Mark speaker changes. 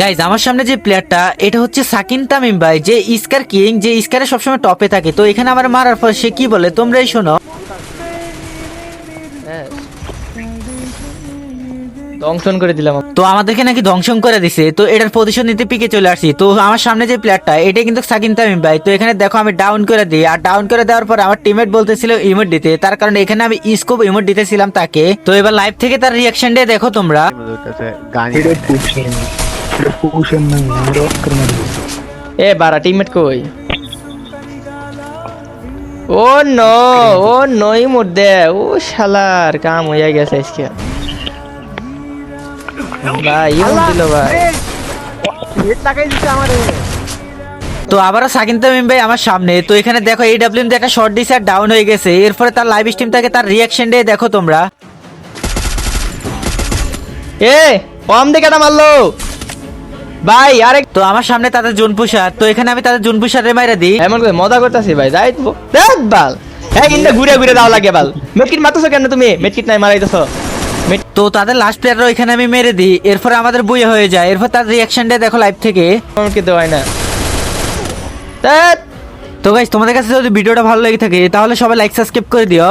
Speaker 1: Guys আমার সামনে যে প্লেয়ারটা এটা হচ্ছে সাকিন তামিম ভাই যে ইস্কার কিং যে ইস্কারে সবসময় টপে থাকে। তো এখানে আমার মারার পর সে কি বলে তোমরাই শোনো।
Speaker 2: দংশন করে দিলাম।
Speaker 1: তো আমাদেরকে নাকি ধ্বংসন করে দিছে। তো এটার প্রতিশোধ নিতে পিকে চলে আসছি। তো আমার সামনে যে প্লেয়ারটা এটা কিন্তু সাকিন তামিম ভাই। তো এখানে দেখো আমি ডাউন করে দিই। আর ডাউন করে দেওয়ার পর আমার টিমমেট বলতেছিল ইমোট দিতে। তার কারণে এখানে আমি স্কোপ ইমোট দিতেছিলাম তাকে। তো এবার লাইভ থেকে তার রিয়াকশন দিয়ে দেখো তোমরা।
Speaker 2: ও নো ও নই মধ্যে ও শালার কাম গেছে আজকে। ভাই দিল ভাই।
Speaker 1: তো আবারও সাকিন তামিম ভাই আমার সামনে। তো এখানে দেখো এই ডাব্লিউ একটা শর্ট ডিস আর ডাউন হয়ে গেছে। এরপরে তার লাইভ স্ট্রিম থেকে তার রিয়াকশন দিয়ে দেখো তোমরা।
Speaker 2: এ কম এটা মারলো। ভাই আরেক
Speaker 1: তো আমার সামনে তাদের জোন পুষার তো এখানে আমি তাদের জোন পুষারে মাইরা দিই।
Speaker 2: এমন করে মজা করতেছি ভাই যাই তো। দেখ বাল। হ্যাঁ কিন্তু ঘুরে ঘুরে দাও লাগে বাল। মেটকিট মারতেছো কেন তুমি? মেটকিট নাই মারাইতেছো।
Speaker 1: তো তাদের লাস্ট প্লেয়ারও এখানে আমি মেরে দিই। এরপরে আমাদের বইয়ে হয়ে যায়। এরপর তার রিয়াকশন দিয়ে দেখো লাইভ থেকে।
Speaker 2: আমাকে দেওয়াই না।
Speaker 1: তো গাইস তোমাদের কাছে যদি ভিডিওটা ভালো লেগে থাকে তাহলে সবাই লাইক সাবস্ক্রাইব করে দিও।